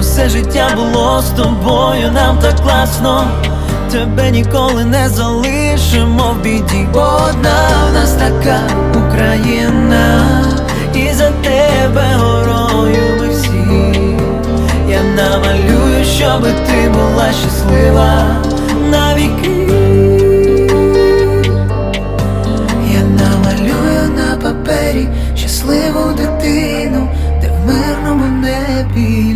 Усе життя було з тобою, нам так класно. Тебе ніколи не залишимо в біді. Бо одна в нас така Україна, і за тебе горою ми всі. Я намалюю, щоби ти була щаслива навіки.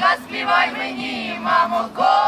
Заспівай мені, мамо, коло.